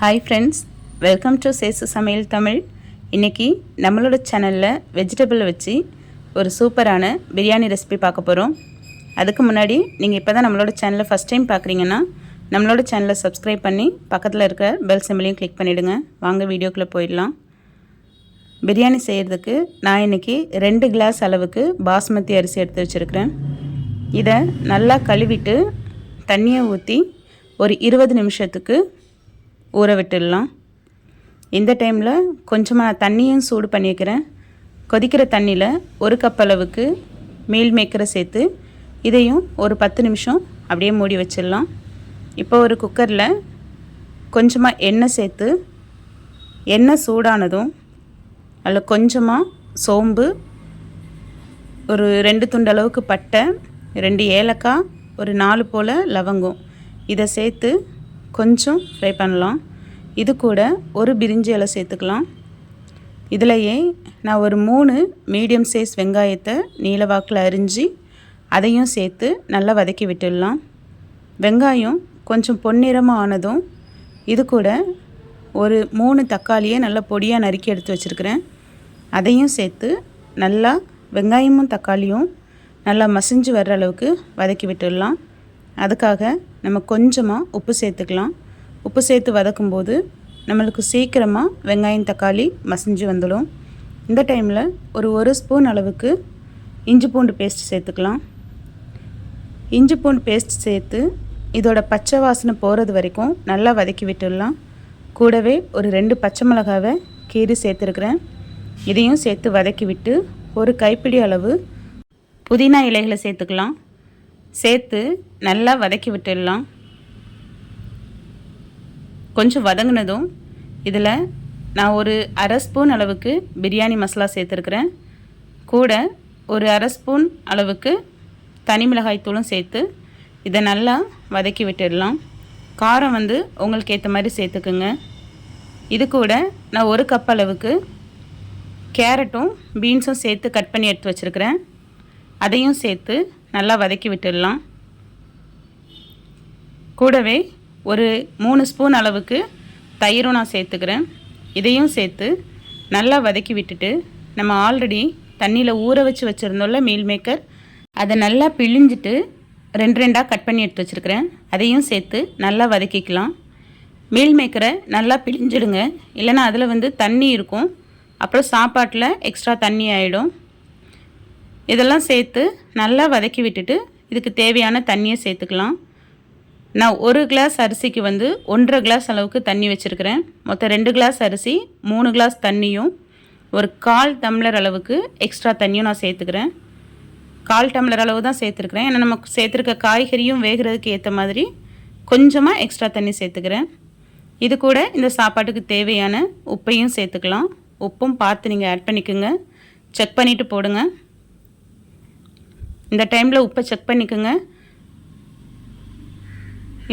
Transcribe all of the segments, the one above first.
Hi friends welcome to Chesu சமையல் தமிழ் இன்றைக்கி நம்மளோட சேனலில் வெஜிடபிள் வச்சு ஒரு சூப்பரான பிரியாணி ரெசிபி பார்க்க போகிறோம் அதுக்கு முன்னாடி நீங்கள் இப்போ தான் நம்மளோட சேனலை ஃபஸ்ட் டைம் பார்க்குறீங்கன்னா நம்மளோட சேனலை சப்ஸ்கிரைப் பண்ணி பக்கத்தில் இருக்க பெல் சிம்பிளையும் கிளிக் பண்ணிவிடுங்க வாங்க வீடியோக்குள்ளே போயிடலாம். பிரியாணி செய்கிறதுக்கு நான் இன்றைக்கி ரெண்டு கிளாஸ் அளவுக்கு பாஸ்மதி அரிசி எடுத்து வச்சுருக்கிறேன். இதை நல்லா கழுவிட்டு தண்ணியை ஊற்றி ஒரு இருபது நிமிஷத்துக்கு ஊற விட்டுடலாம் இந்த டைமில் கொஞ்சமாக தண்ணியும் சூடு பண்ணிக்கிறேன் கொதிக்கிற தண்ணியில் ஒரு கப் அளவுக்கு மீல் மேக்கரை சேர்த்து இதையும் ஒரு பத்து நிமிஷம் அப்படியே மூடி வச்சிடலாம். இப்போ ஒரு குக்கரில் கொஞ்சமாக எண்ணெய் சேர்த்து எண்ணெய் சூடானதும் அதில் கொஞ்சமாக சோம்பு ஒரு ரெண்டு துண்டு அளவுக்கு பட்டை ரெண்டு ஏலக்காய் ஒரு நாலு போல் லவங்கம். இதை சேர்த்து கொஞ்சம் ஃப்ரை பண்ணலாம். இது கூட ஒரு பிரிஞ்சி இலை சேர்த்துக்கலாம். இதிலையே நான் ஒரு மூணு மீடியம் சைஸ் வெங்காயத்தை நீலவாக்கில் அரிஞ்சு அதையும் சேர்த்து நல்லா வதக்கி விட்டுடலாம். வெங்காயம் கொஞ்சம் பொன்னிறமாக ஆனதும் இது கூட ஒரு மூணு தக்காளியை நல்லா பொடியாக நறுக்கி எடுத்து வச்சுருக்கிறேன். அதையும் சேர்த்து நல்லா வெங்காயமும் தக்காளியும் நல்லா மசிஞ்சு வர்ற அளவுக்கு வதக்கி விட்டுடலாம். அதுக்காக நம்ம கொஞ்சமாக உப்பு சேர்த்துக்கலாம். உப்பு சேர்த்து வதக்கும்போது நம்மளுக்கு சீக்கிரமாக வெங்காயம் தக்காளி மசிஞ்சு வந்துடும். இந்த டைமில் ஒரு ஒரு ஸ்பூன் அளவுக்கு இஞ்சி பூண்டு பேஸ்ட் சேர்த்துக்கலாம். இஞ்சி பூண்டு பேஸ்ட் சேர்த்து இதோட பச்சை வாசனை போகிறது வரைக்கும் நல்லா வதக்கி விட்டுடலாம். கூடவே ஒரு ரெண்டு பச்சை மிளகாவை கீறி சேர்த்துருக்குறேன். இதையும் சேர்த்து வதக்கி விட்டு ஒரு கைப்பிடி அளவு புதினா இலைகளை சேர்த்துக்கலாம். சேர்த்து நல்லா வதக்கி விட்டுடலாம். கொஞ்சம் வதங்கினதும் இதில் நான் ஒரு அரை ஸ்பூன் அளவுக்கு பிரியாணி மசாலா சேர்த்துருக்குறேன். கூட ஒரு அரை ஸ்பூன் அளவுக்கு தனி மிளகாய் தூளும் சேர்த்து இதை நல்லா வதக்கி விட்டுடலாம். காரம் வந்து உங்களுக்கு ஏற்ற மாதிரி சேர்த்துக்குங்க. இது கூட நான் ஒரு கப் அளவுக்கு கேரட்டும் பீன்ஸும் சேர்த்து கட் பண்ணி எடுத்து வச்சுருக்கிறேன். அதையும் சேர்த்து நல்லா வதக்கி விட்டுடலாம். கூடவே ஒரு மூணு ஸ்பூன் அளவுக்கு தயிரும் நான் சேர்த்துக்கிறேன். இதையும் சேர்த்து நல்லா வதக்கி விட்டுட்டு நம்ம ஆல்ரெடி தண்ணியில் ஊற வச்சு வச்சுருந்தோம்ல மீல் மேக்கர் அதை நல்லா பிழிஞ்சிட்டு ரெண்டு ரெண்டாக கட் பண்ணி எடுத்து வச்சுருக்கிறேன். அதையும் சேர்த்து நல்லா வதக்கிக்கலாம். மீல் மேக்கரை நல்லா பிழிஞ்சிடுங்க. இல்லைன்னா அதில் வந்து தண்ணி இருக்கும். அப்புறம் சாப்பாட்டில் எக்ஸ்ட்ரா தண்ணி ஆகிடும் இதெல்லாம் சேர்த்து நல்லா வதக்கி விட்டுட்டு இதுக்கு தேவையான தண்ணியை சேர்த்துக்கலாம். நான் ஒரு கிளாஸ் அரிசிக்கு வந்து ஒன்றரை கிளாஸ் அளவுக்கு தண்ணி வச்சுருக்கிறேன். மொத்தம் ரெண்டு கிளாஸ் அரிசி மூணு கிளாஸ் தண்ணியும் ஒரு கால் டம்ளர் அளவுக்கு எக்ஸ்ட்ரா தண்ணியும் நான் சேர்த்துக்கிறேன். கால் டம்ளர் அளவு தான் சேர்த்துருக்குறேன். ஏன்னா நம்ம சேர்த்துருக்க காய்கறியும் வேகிறதுக்கு ஏற்ற மாதிரி கொஞ்சமாக எக்ஸ்ட்ரா தண்ணி சேர்த்துக்கிறேன். இது கூட இந்த சாப்பாட்டுக்கு தேவையான உப்பையும் சேர்த்துக்கலாம். உப்பும் பார்த்து நீங்கள் ஆட் பண்ணிக்கோங்க. செக் பண்ணிவிட்டு போடுங்க. இந்த டைமில் உப்பை செக் பண்ணிக்கோங்க.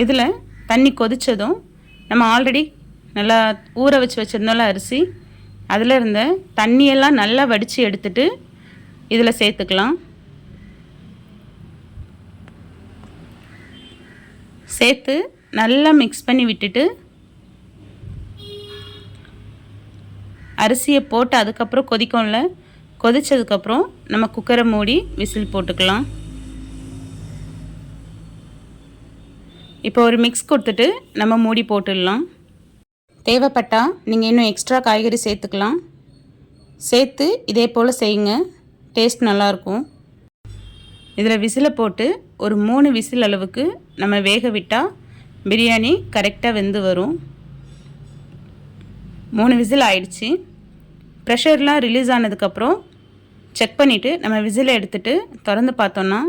இதில் தண்ணி கொதித்ததும் நம்ம ஆல்ரெடி நல்லா ஊற வச்சு வச்சுருந்தோம்ல அரிசி. அதில் இருந்த தண்ணியெல்லாம் நல்லா வடித்து எடுத்துட்டு இதில் சேர்த்துக்கலாம். சேர்த்து நல்லா மிக்ஸ் பண்ணி விட்டுட்டு அரிசியை போட்டு அதுக்கப்புறம் கொதிக்கும்ல. கொதித்ததுக்கப்புறம் நம்ம குக்கரை மூடி விசில் போட்டுக்கலாம். இப்போ ஒரு மிக்ஸ் கொடுத்துட்டு நம்ம மூடி போட்டுடலாம். தேவைப்பட்டால் நீங்கள் இன்னும் எக்ஸ்ட்ரா காய்கறி சேர்த்துக்கலாம். சேர்த்து இதே போல் செய்யுங்க. டேஸ்ட் நல்லாயிருக்கும். இதில் விசிலை போட்டு ஒரு மூணு விசில் அளவுக்கு நம்ம வேக விட்டால் பிரியாணி கரெக்டாக வெந்து வரும். மூணு விசில் ஆயிடுச்சு. ப்ரெஷர்லாம் ரிலீஸ் ஆனதுக்கப்புறம் செக் பண்ணிவிட்டு நம்ம விசிலை எடுத்துகிட்டு திறந்து பார்த்தோன்னா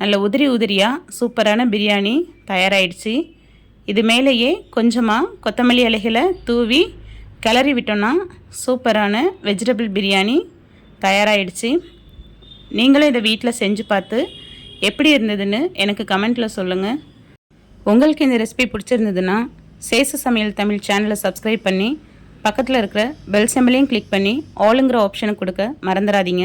நல்ல உதிரி உதிரியாக சூப்பரான பிரியாணி தயாராகிடுச்சு இது மேலேயே கொஞ்சமாக கொத்தமல்லி இலைகளை தூவி கிளறி விட்டோன்னா சூப்பரான வெஜிடபிள் பிரியாணி தயாராகிடுச்சு நீங்களும் இதை வீட்டில் செஞ்சு பார்த்து எப்படி இருந்ததுன்னு எனக்கு கமெண்ட்டில் சொல்லுங்கள் உங்களுக்கு இந்த ரெசிபி பிடிச்சிருந்ததுன்னா சேசு சமையல் தமிழ் சேனலை சப்ஸ்கிரைப் பண்ணி பக்கத்தில் இருக்கிற பெல் சிம்பிளையும் கிளிக் பண்ணி ஆளுங்கிற ஆப்ஷனை கொடுக்க மறந்துடாதீங்க.